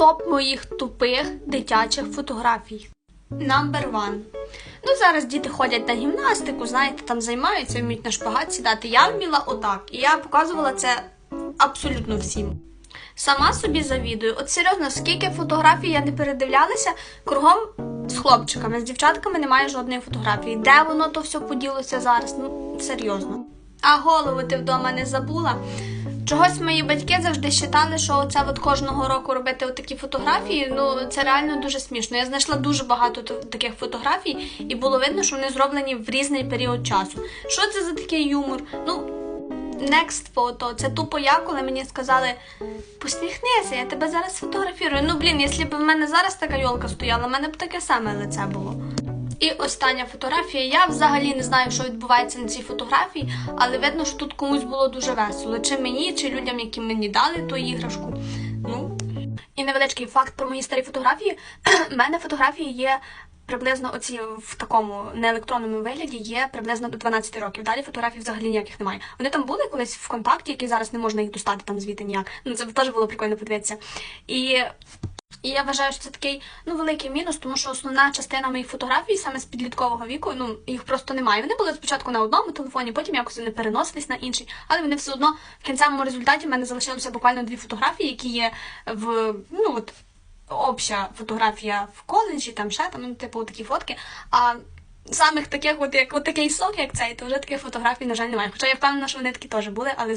Топ моїх тупих дитячих фотографій. Number one. Ну, зараз діти ходять на гімнастику, знаєте, там займаються, вміють на шпагат сідати. Я вміла отак. І я показувала це абсолютно всім. Сама собі завідую. От серйозно, скільки фотографій я не передивлялася, кругом з хлопчиками, з дівчатками немає жодної фотографії. Де воно то все поділося зараз? Ну, серйозно. А голову ти вдома не забула? Чогось мої батьки завжди вважали, що оце от кожного року робити такі фотографії, ну це реально дуже смішно. Я знайшла дуже багато таких фотографій, і було видно, що вони зроблені в різний період часу. Що це за такий юмор? Ну, next photo. Це тупо я, коли мені сказали, посміхнися, я тебе зараз сфотографірую. Ну, блін, якщо б в мене зараз така йолка стояла, в мене б таке саме лице було. І остання фотографія. Я взагалі не знаю, що відбувається на цій фотографії, але видно, що тут комусь було дуже весело. Чи мені, чи людям, які мені дали ту іграшку. Ну. І невеличкий факт про мої старі фотографії. У мене фотографії є приблизно оці в такому неелектронному вигляді є приблизно до 12 років. Далі фотографій взагалі ніяких немає. Вони там були колись в контакті, які зараз не можна їх достати там звідти ніяк. Ну це теж було прикольно подивитися. І і я вважаю, що це такий ну великий мінус, тому що основна частина моїх фотографій саме з підліткового віку, ну їх просто немає. Вони були спочатку на одному телефоні, потім якось вони переносились на інший, але вони все одно в кінцевому результаті в мене залишилося буквально дві фотографії, які є в ну от обща фотографія в коледжі, там ще там, ну, типу такі фотки. А самих таких, от як от такий сок, як цей, то вже таких фотографій, на жаль, немає. Хоча я впевнена, що вони такі теж були, але